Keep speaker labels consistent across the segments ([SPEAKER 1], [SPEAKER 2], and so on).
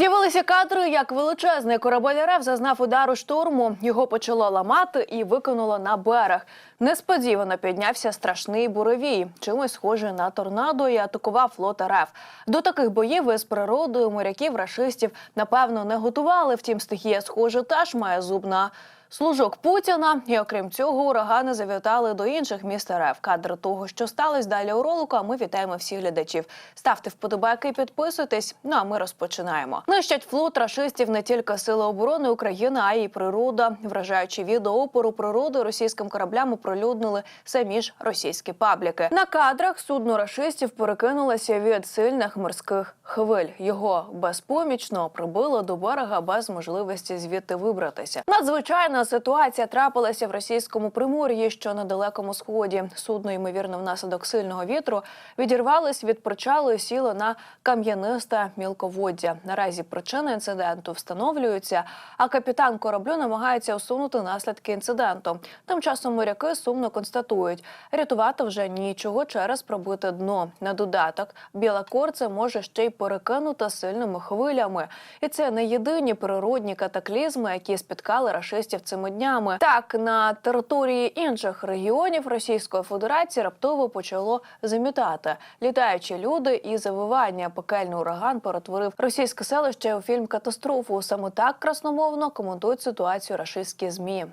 [SPEAKER 1] З'явилися кадри, як величезний корабель РФ зазнав удару шторму. Його почало ламати і викинуло на берег. Несподівано піднявся страшний буревій, чимось схожий на торнадо, і атакував флот РФ. До таких боїв із природою моряків рашистів напевно не готували. Втім, стихія, схоже, теж має зуб на служок Путіна. І окрім цього, урагани завітали до інших міст РФ. Кадр того, що сталося далі у ролику. А ми вітаємо всіх глядачів. Ставте вподобайки і підписуйтесь. Ну а ми розпочинаємо. Нищать флот рашистів не тільки сили оборони України, а й природа. Вражаючи відео опору природи російським кораблям оприлюднили самі ж російські пабліки. На кадрах судно рашистів перекинулося від сильних морських хвиль. Його безпомічно прибило до берега без можливості звідти вибратися. Надзвичайна ситуація трапилася в російському примор'ї, що на далекому сході. Судно, ймовірно, внаслідок сильного вітру відірвалось від причалу і сіло на кам'янисте мілководдя. Наразі причини інциденту встановлюються, а капітан кораблю намагається усунути наслідки інциденту. Тим часом моряки сумно констатують, рятувати вже нічого через пробите дно. На додаток біла корце може ще й перекинута сильними хвилями, і це не єдині природні катаклізми, які спіткали рашистів цими днями. Так на території інших регіонів Російської Федерації раптово почало замітати літаючі люди і завивання. Пекельний ураган перетворив російське селище у фільм катастрофу. Саме так красномовно коментують ситуацію рашистські змі.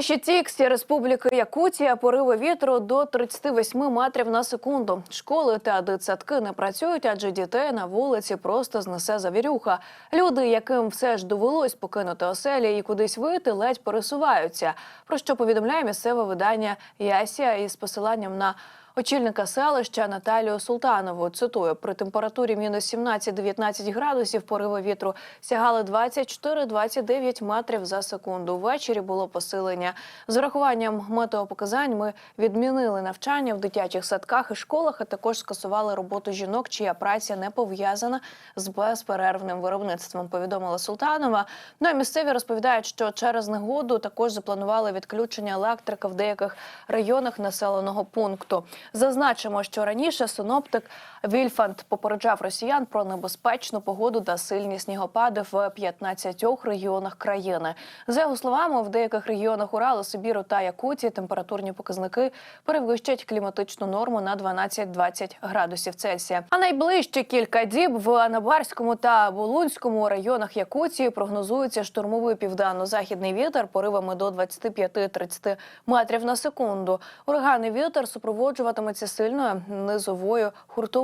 [SPEAKER 1] В селищі Тіксі Республіки Якутія пориви вітру до 38 метрів на секунду. Школи та дитсадки не працюють, адже дітей на вулиці просто знесе завірюха. Люди, яким все ж довелось покинути оселі і кудись вийти, ледь пересуваються. Про що повідомляє місцеве видання Ясія із посиланням на Очільника селища Наталію Султанову цитую при температурі мінус 17-19 градусів пориви вітру сягали 24-29 метрів за секунду. Ввечері було посилення. З урахуванням метеопоказань ми відмінили навчання в дитячих садках і школах, а також скасували роботу жінок, чия праця не пов'язана з безперервним виробництвом. Повідомила Султанова. Ну і місцеві розповідають, що через негоду також запланували відключення електрики в деяких районах населеного пункту. Зазначимо, що раніше синоптик Вільфанд попереджав росіян про небезпечну погоду та сильні снігопади в 15 регіонах країни. За його словами, в деяких регіонах Уралу, Сибіру та Якутії температурні показники перевищать кліматичну норму на 12-20 градусів Цельсія. А найближчі кілька діб в Анабарському та Булунському районах Якутії прогнозується штурмовий південно-західний вітер поривами до 25-30 метрів на секунду. Ураганний вітер супроводжуватиметься сильною низовою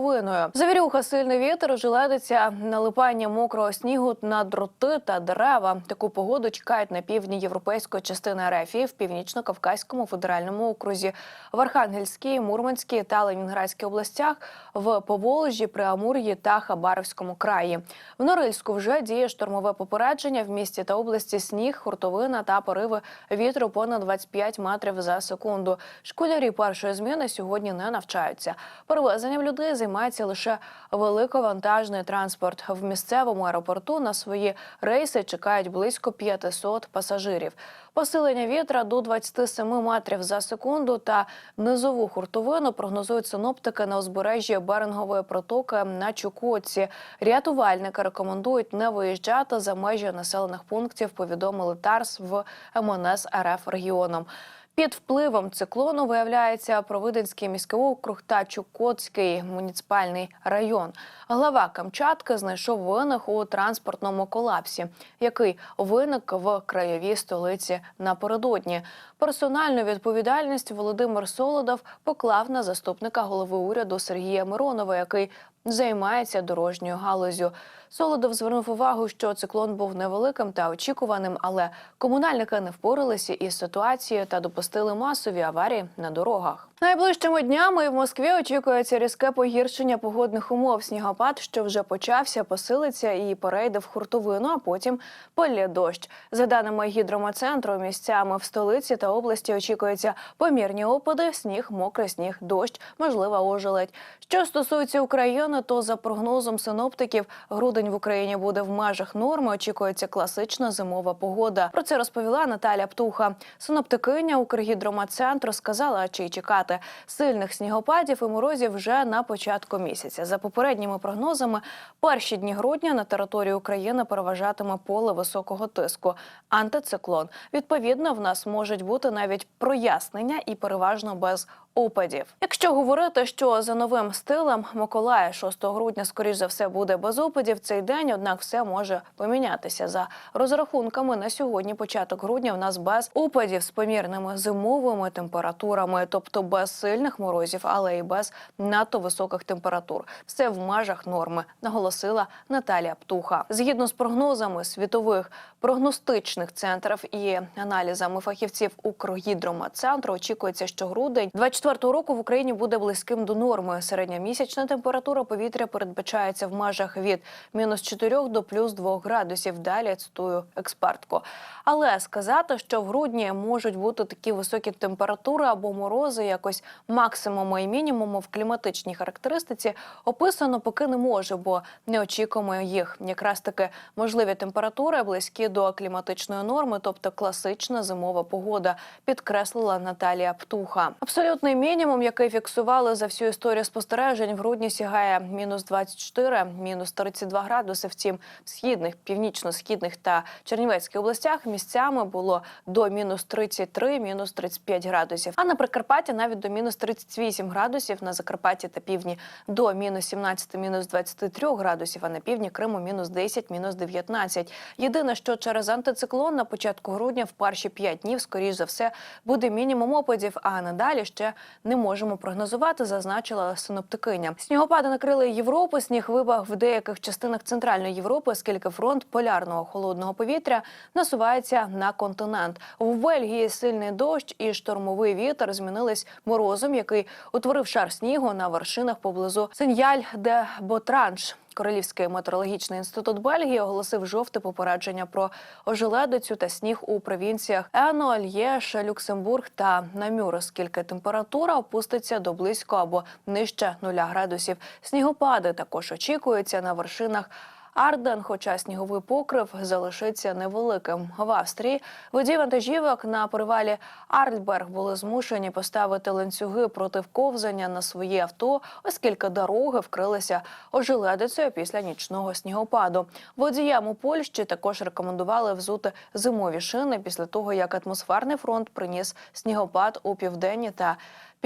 [SPEAKER 1] хуртовиною. Завірюха сильний вітер, ожеледиться, налипання мокрого снігу на дроти та дерева. Таку погоду чекають на півдні європейської частини РФ в північно-кавказькому федеральному окрузі, в Архангельській, Мурманській та Ленінградській областях, в Поволжі, Приамур'ї та Хабаровському краї. В Норильську вже діє штормове попередження в місті та області сніг, хуртовина та пориви вітру понад 25 метрів за секунду. Школярі першої зміни сьогодні не навчаються. Перевезенням людей займається лише великовантажний транспорт. В місцевому аеропорту на свої рейси чекають близько 500 пасажирів. Посилення вітра до 27 метрів за секунду та низову хуртовину прогнозують синоптики на узбережжі Берингової протоки на Чукотці. Рятувальники рекомендують не виїжджати за межі населених пунктів. Повідомили ТАРС в МНС РФ регіоном. Під впливом циклону виявляється Провиденський міський округ та Чукотський муніципальний район. Глава Камчатки знайшов винних у транспортному колапсі, який виник в краєвій столиці напередодні. Персональну відповідальність Володимир Солодов поклав на заступника голови уряду Сергія Миронова, який займається дорожньою галузю. Солодов звернув увагу, що циклон був невеликим та очікуваним, але комунальники не впоралися із ситуацією та допустили масові аварії на дорогах. Найближчими днями в Москві очікується різке погіршення погодних умов. Снігопад, що вже почався, посилиться і перейде в хуртовину, а потім полє дощ. За даними гідромоцентру, місцями в столиці та області очікується помірні опади, сніг, мокрий сніг, дощ, можлива ожеледь. Що стосується України, то за прогнозом синоптиків, грудень в Україні буде в межах норми. Очікується класична зимова погода. Про це розповіла Наталя Птуха. Синоптикиня Укргідроматцентру сказала, чи й чекати сильних снігопадів і морозів вже на початку місяця. За попередніми прогнозами, перші дні грудня на території України переважатиме поле високого тиску антициклон. Відповідно, в нас можуть бути навіть прояснення і переважно без опадів. Якщо говорити, що за новим стилем Миколая 6 грудня, скоріш за все, буде без опадів цей день, однак все може помінятися за розрахунками. На сьогодні, початок грудня, в нас без опадів з помірними зимовими температурами, тобто без сильних морозів, але і без надто високих температур. Все в межах норми, наголосила Наталія Птуха. Згідно з прогнозами світових прогностичних центрів і аналізами фахівців Укргідроматцентру, очікується, що грудень 24 року в Україні буде близьким до норми. Середня місячна температура повітря передбачається в межах від мінус 4 до плюс 2 градусів. Далі цитую експертку. Але сказати, що в грудні можуть бути такі високі температури або морози, якось максимуму і мінімуму в кліматичній характеристиці описано поки не може, бо не очікуємо їх. Якраз таки можливі температури близькі до кліматичної норми, тобто класична зимова погода, підкреслила Наталія Птуха. Абсолютний мінімум, який фіксували за всю історію спостережень, в грудні сягає мінус 24, мінус 32 градуси. Втім, в східних, північно-східних та Чернівецьких областях місцями було до мінус 33, мінус 35 градусів. А на Прикарпатті навіть до мінус 38 градусів, на Закарпатті та півдні до мінус 17, мінус 23 градусів, а на півдні Криму мінус 10, мінус 19. Єдине, що через антициклон на початку грудня в перші 5 днів, скоріш за все, буде мінімум опадів, а надалі ще не можемо прогнозувати, зазначила синоптикиня. Снігопади накрили Європу. Сніг вибах в деяких частинах центральної Європи, оскільки фронт полярного холодного повітря насувається на континент. В Бельгії сильний дощ і штормовий вітер змінились морозом, який утворив шар снігу на вершинах поблизу Сеньяль де Ботранж. Королівський метеорологічний інститут Бельгії оголосив жовте попередження про ожеледицю та сніг у провінціях Ено, Л'єш, Люксембург та Намюр, оскільки температура опуститься до близько або нижче нуля градусів. Снігопади також очікуються на вершинах. Арден, хоча сніговий покрив залишиться невеликим. В Австрії водії вантажівок на перевалі Арльберг були змушені поставити ланцюги проти вковзання на свої авто, оскільки дороги вкрилися ожеледицею після нічного снігопаду. Водіям у Польщі також рекомендували взути зимові шини після того, як атмосферний фронт приніс снігопад у південні та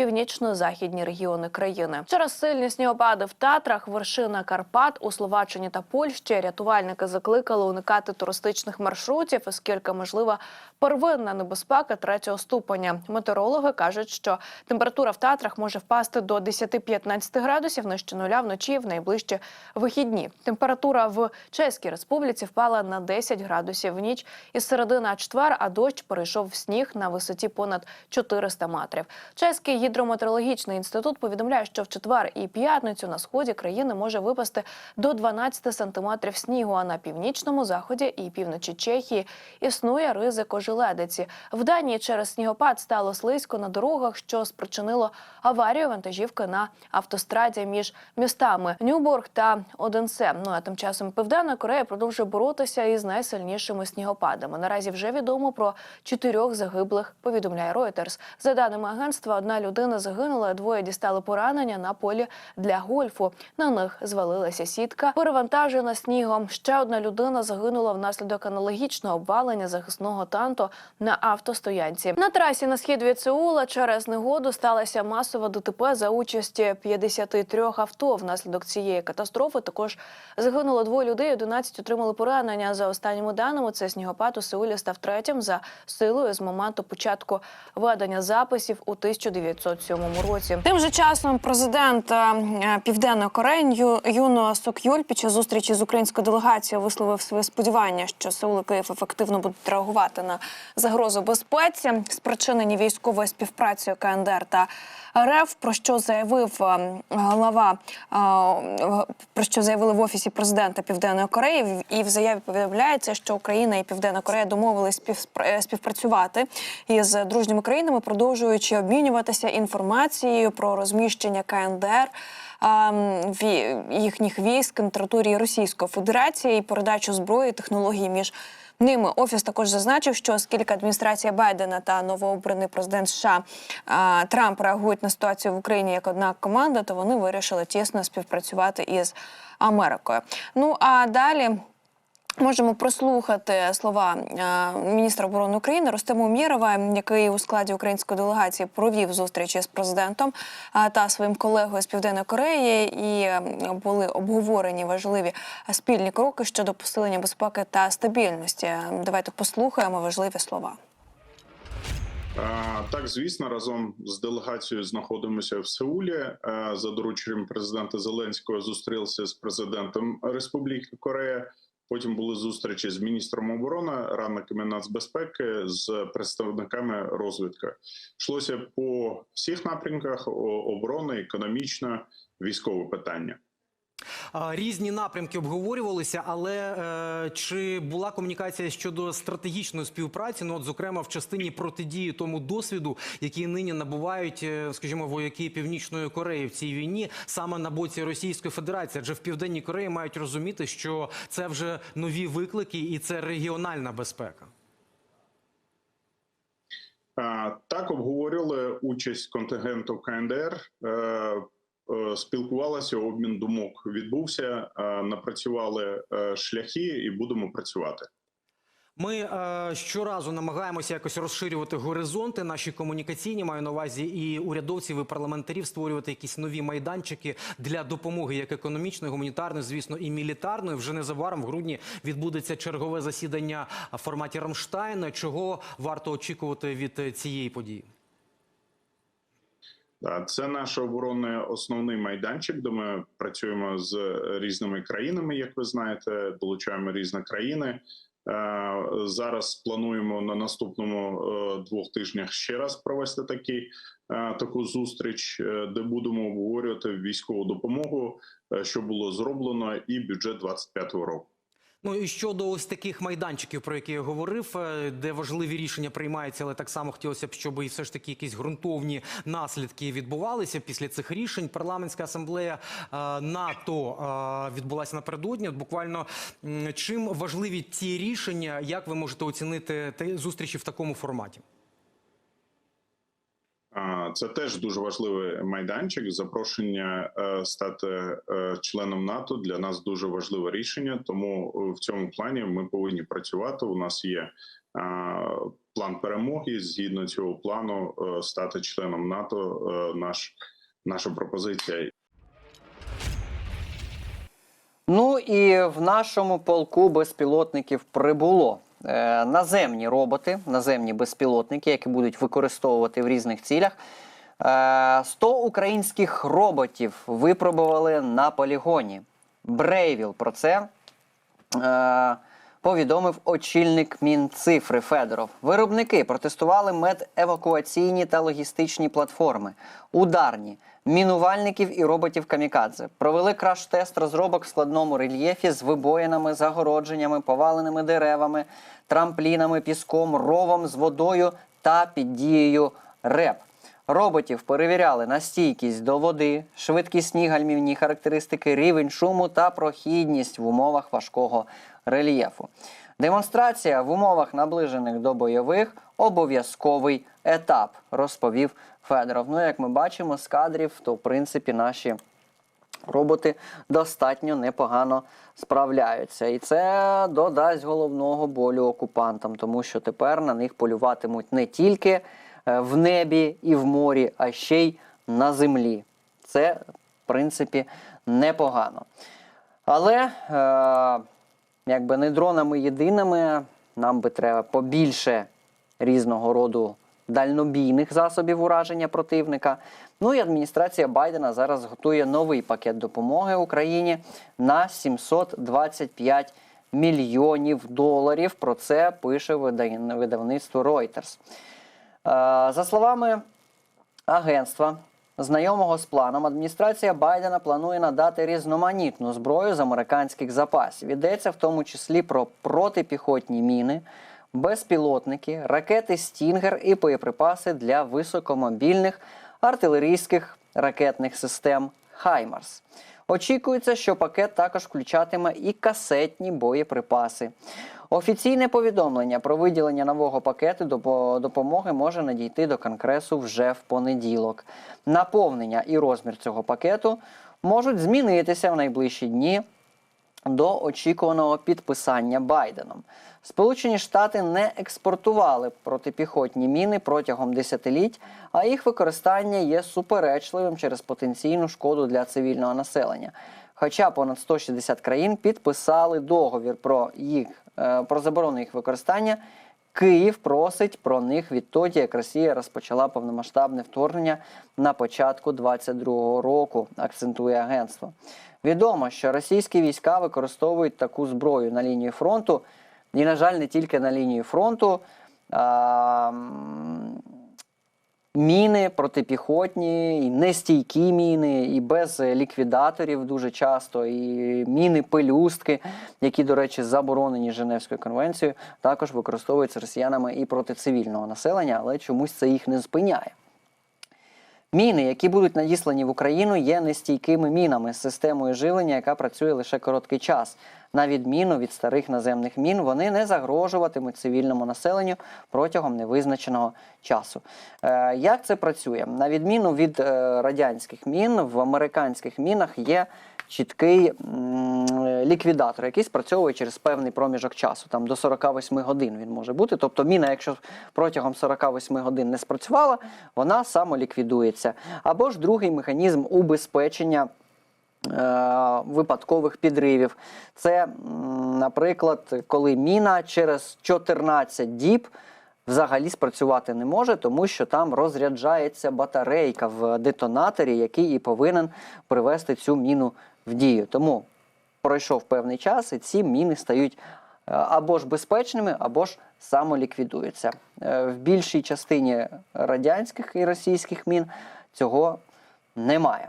[SPEAKER 1] північно-західні регіони країни. Через сильні снігопади в Татрах, вершина Карпат у Словаччині та Польщі рятувальники закликали уникати туристичних маршрутів, оскільки можлива первинна небезпека третього ступеня. Метеорологи кажуть, що температура в Татрах може впасти до 10-15 градусів нижче нуля вночі в найближчі вихідні. Температура в Чеській Республіці впала на 10 градусів в ніч із середи на четвер, а дощ перейшов в сніг на висоті понад 400 метрів. Чеський гідрометеорологічний інститут повідомляє, що в четвер і п'ятницю на сході країни може випасти до 12 сантиметрів снігу. А на північному заході і півночі Чехії існує ризик ожеледиці. В Данії через снігопад стало слизько на дорогах, що спричинило аварію вантажівки на автостраді між містами Нюборг та Оденсе. Ну а тим часом Південна Корея продовжує боротися із найсильнішими снігопадами. Наразі вже відомо про чотирьох загиблих. Повідомляє Reuters. За даними агентства, одна людина загинула, двоє дістали поранення на полі для гольфу. На них звалилася сітка, перевантажена снігом. Ще одна людина загинула внаслідок аналогічного обвалення захисного танту на автостоянці. На трасі на схід від Сеула через негоду сталася масова ДТП за участі 53 авто. Внаслідок цієї катастрофи також загинуло двоє людей. 11 отримали поранення. За останніми даними, це снігопад у Сеулі став третім за силою з моменту початку ведення записів у 1907 році. Тим же часом президент е, Південної Кореї Ю- Юно Сок Юль під час зустрічі з українською делегацією висловив своє сподівання, що Сеул і Київ ефективно будуть реагувати на загрозу безпеці, спричинені військовою співпрацею КНДР та РФ, про що заявив е, глава е, про що заявили в офісі президента Південної Кореї. І в заяві повідомляється, що Україна і Південна Корея домовились е, співпрацювати із дружніми країнами, продовжуючи обмінюватися інформацією про розміщення КНДР. а, їхніх військ на території Російської Федерації і передачу зброї і технологій між ними. Офіс також зазначив, що оскільки адміністрація Байдена та новообраний президент США Трамп реагують на ситуацію в Україні як одна команда, то вони вирішили тісно співпрацювати із Америкою. Ну а далі. Можемо прослухати слова е, міністра оборони України Ростема Умєрова, який у складі української делегації провів зустрічі з президентом е, та своїм колегою з Південної Кореї, і е, були обговорені важливі спільні кроки щодо посилення безпеки та стабільності. Давайте послухаємо важливі слова.
[SPEAKER 2] Так, звісно, разом з делегацією знаходимося в Сеулі. За дорученням президента Зеленського зустрілися з президентом Республіки Корея. Потім були зустрічі з міністром оборони, радниками нацбезпеки, з представниками розвідки. Йшлося по всіх напрямках оборони, економічно, військове питання.
[SPEAKER 3] Різні напрямки обговорювалися, але е, чи була комунікація щодо стратегічної співпраці? Ну, от, зокрема, в частині протидії тому досвіду, який нині набувають, е, скажімо, вояки Північної Кореї в цій війні, саме на боці Російської Федерації, адже в Південній Кореї мають розуміти, що це вже нові виклики і це регіональна безпека.
[SPEAKER 2] Так обговорювали участь контингенту КНДР. е, е, Спілкувалися, обмін думок відбувся, е, напрацювали е, шляхи і будемо працювати.
[SPEAKER 3] Ми е, щоразу намагаємося якось розширювати горизонти наші комунікаційні, маю на увазі і урядовців, і парламентарів створювати якісь нові майданчики для допомоги, як економічної, гуманітарної, звісно, і мілітарної. Вже незабаром в грудні відбудеться чергове засідання в форматі Рамштайна. Чого варто очікувати від цієї події?
[SPEAKER 2] Да, Це наш оборонний основний майданчик, де ми працюємо з різними країнами, як ви знаєте, долучаємо різні країни. Е, Зараз плануємо на наступному е, двох тижнях ще раз провести такий, е, таку зустріч, е, де будемо обговорювати військову допомогу, е, що було зроблено, і бюджет 25-го року.
[SPEAKER 3] Ну і щодо ось таких майданчиків, про які я говорив, е, де важливі рішення приймаються, але так само хотілося б, щоб і все ж таки якісь ґрунтовні наслідки відбувалися після цих рішень. Парламентська асамблея е, НАТО е, відбулася напередодні. От Буквально чим важливі ці рішення, як ви можете оцінити зустрічі в такому форматі?
[SPEAKER 2] Це теж дуже важливий майданчик. Запрошення е, стати е, членом НАТО для нас дуже важливе рішення. Тому е, в цьому плані ми повинні працювати. У нас є план перемоги. Згідно цього плану, стати членом НАТО. Наш наша пропозиція
[SPEAKER 4] Ну і в нашому полку безпілотників прибуло наземні роботи, наземні безпілотники, які будуть використовувати в різних цілях. Е, 100 українських роботів випробували на полігоні. Брейвіл про це е, повідомив очільник Мінцифри Федоров. Виробники протестували медевакуаційні та логістичні платформи, ударні, мінувальників і роботів камікадзе. Провели краш-тест розробок в складному рельєфі з вибоїнами, загородженнями, поваленими деревами, трамплінами, піском, ровом з водою та під дією РЕП. Роботів перевіряли на стійкість до води, швидкісні гальмівні характеристики, рівень шуму та прохідність в умовах важкого рельєфу. Демонстрація в умовах, наближених до бойових, обов'язковий етап, розповів Федоров. Ну, як ми бачимо з кадрів, то в принципі наші роботи достатньо непогано справляються. І це додасть головного болю окупантам, тому що тепер на них полюватимуть не тільки е, в небі і в морі, а ще й на землі. Це, в принципі, непогано. Але е, якби не дронами єдиними, нам би треба побільше різного роду дальнобійних засобів ураження противника. Ну і адміністрація Байдена зараз готує новий пакет допомоги Україні на 725 мільйонів доларів. Про це пише видавництво Reuters. Е, За словами агентства, знайомого з планом, адміністрація Байдена планує надати різноманітну зброю з американських запасів. Йдеться в тому числі про протипіхотні міни, безпілотники, ракети Стінгер і боєприпаси для високомобільних артилерійських ракетних систем Хаймарс. Очікується, що пакет також включатиме і касетні боєприпаси. Офіційне повідомлення про виділення нового пакету допо- допомоги може надійти до Конгресу вже в понеділок. Наповнення і розмір цього пакету можуть змінитися в найближчі дні до очікуваного підписання Байденом. Сполучені Штати не експортували протипіхотні міни протягом десятиліть, а їх використання є суперечливим через потенційну шкоду для цивільного населення. Хоча понад 160 країн підписали договір про їх е, про заборону їх використання. Київ просить про них відтоді, як Росія розпочала повномасштабне вторгнення на початку 22-го року, акцентує агентство. Відомо, що російські війська використовують таку зброю на лінії фронту, і, на жаль, не тільки на лінії фронту. А, Міни протипіхотні, і нестійкі міни, і без е, ліквідаторів дуже часто, і міни пелюстки, які, до речі, заборонені Женевською конвенцією, також використовуються росіянами і проти цивільного населення, але чомусь це їх не спиняє. Міни, які будуть надіслані в Україну, є нестійкими мінами з системою живлення, яка працює лише короткий час. На відміну від старих наземних мін, вони не загрожуватимуть цивільному населенню протягом невизначеного часу. Е, як це працює? На відміну від е, радянських мін, в американських мінах є чіткий ліквідатор, який спрацьовує через певний проміжок часу. Там до 48 годин він може бути. Тобто міна, якщо протягом 48 годин не спрацювала, вона самоліквідується. Або ж другий механізм убезпечення. Е, Випадкових підривів. Це, наприклад, коли міна через 14 діб взагалі спрацювати не може, тому що там розряджається батарейка в детонаторі, який і повинен привести цю міну в дію. Тому пройшов певний час, і ці міни стають е, або ж безпечними, або ж самоліквідуються. Е, В більшій частині радянських і російських мін цього немає.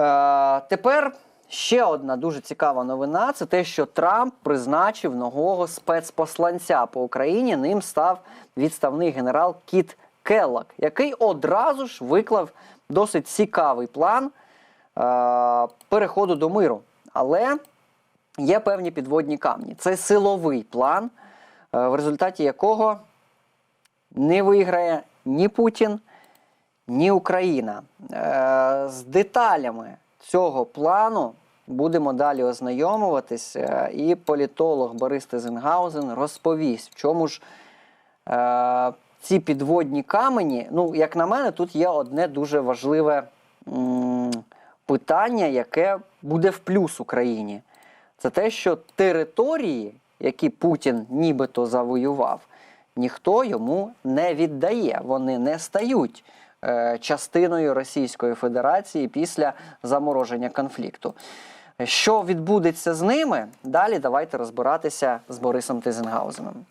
[SPEAKER 4] Е, тепер ще одна дуже цікава новина: це те, що Трамп призначив нового спецпосланця по Україні. Ним став відставний генерал Кіт Келлок, який одразу ж виклав досить цікавий план е, переходу до миру. Але є певні підводні камні. Це силовий план, е, в результаті якого не виграє ні Путін, ні Україна. Е, З деталями цього плану будемо далі ознайомуватись, е, і політолог Борис Тезенгаузен розповість, в чому ж е, ці підводні камені. Ну, як на мене, тут є одне дуже важливе питання, яке буде в плюс Україні. Це те, що території, які Путін нібито завоював, ніхто йому не віддає. Вони не стають частиною Російської Федерації після замороження конфлікту. Що відбудеться з ними? Далі давайте розбиратися з Борисом Тизенгаузеном.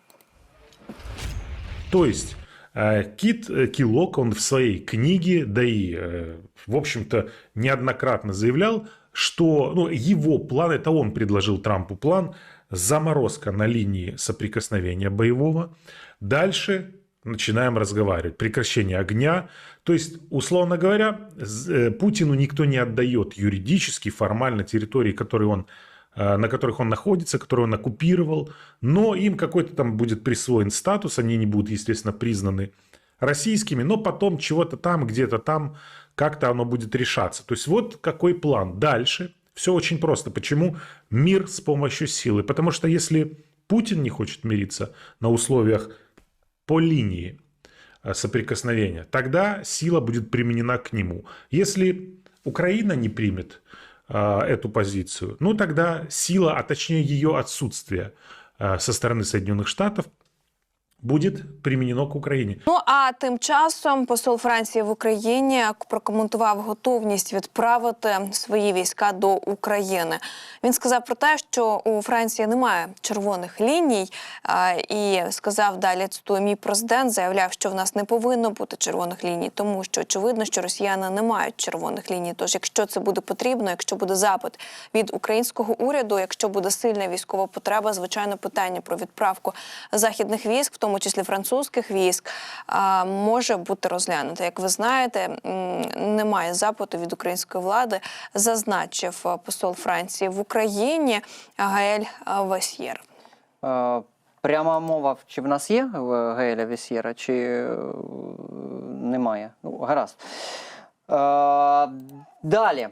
[SPEAKER 5] То есть э, Кит э, Килок, он в своей книге, да и, э, в общем-то, неоднократно заявлял, что ну, его план, это он предложил Трампу план, заморозка на линии соприкосновения боевого. Дальше начинаем разговаривать. Прекращение огня. То есть, условно говоря, э, Путину никто не отдает юридически, формально территории, которые он э, на которых он находится, которые он оккупировал, но им какой-то там будет присвоен статус, они не будут, естественно, признаны российскими, но потом чего-то там, где-то там, как-то оно будет решаться. То есть вот какой план. Дальше все очень просто. Почему мир с помощью силы? Потому что если Путин не хочет мириться на условиях по линии э, соприкосновения, тогда сила будет применена к нему. Если Украина не примет э, эту позицию, ну тогда сила, а точнее ее отсутствие э, со стороны Соединенных Штатов будет применено к Украине.
[SPEAKER 1] Ну а тим часом посол Франції в Україні прокоментував готовність відправити свої війська до України. Він сказав про те, що у Франції немає червоних ліній, і сказав далі цитую, мій президент заявляв, що в нас не повинно бути червоних ліній, тому що очевидно, що росіяни не мають червоних ліній. Тож, якщо це буде потрібно, якщо буде запит від українського уряду, якщо буде сильна військова потреба, звичайно, питання про відправку західних військ, в тому
[SPEAKER 6] тому числі французьких військ, може бути розглянута. Як ви знаєте, немає запиту від української влади, зазначив е, посол Франції в Україні Гаель Весьєр.
[SPEAKER 4] Пряма мова, чи в нас є в Геля Весєра, чи е, немає? Ну, гаразд. Далі.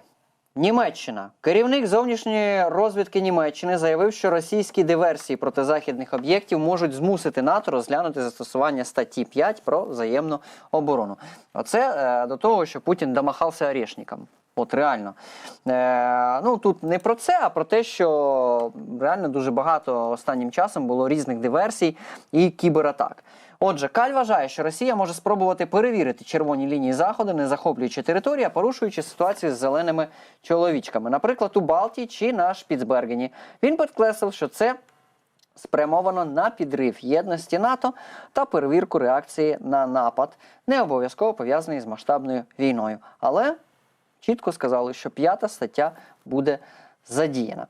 [SPEAKER 4] Німеччина. Керівник зовнішньої розвідки Німеччини заявив, що російські диверсії проти західних об'єктів можуть змусити НАТО розглянути застосування статті 5 про взаємну оборону. Оце е, до того, що Путін домахався орешникам. От реально. Е, ну тут не про це, а про те, що реально дуже багато останнім часом було різних диверсій і кібератак. Отже, Каль вважає, що Росія може спробувати перевірити червоні лінії заходу, не захоплюючи територію, а порушуючи ситуацію з зеленими чоловічками, наприклад, у Балтії чи на Шпіцбергені. Він підкреслив, що це спрямовано на підрив єдності НАТО та перевірку реакції на напад, не обов'язково пов'язаний з масштабною війною. Але чітко сказали, що п'ята стаття буде задіяна.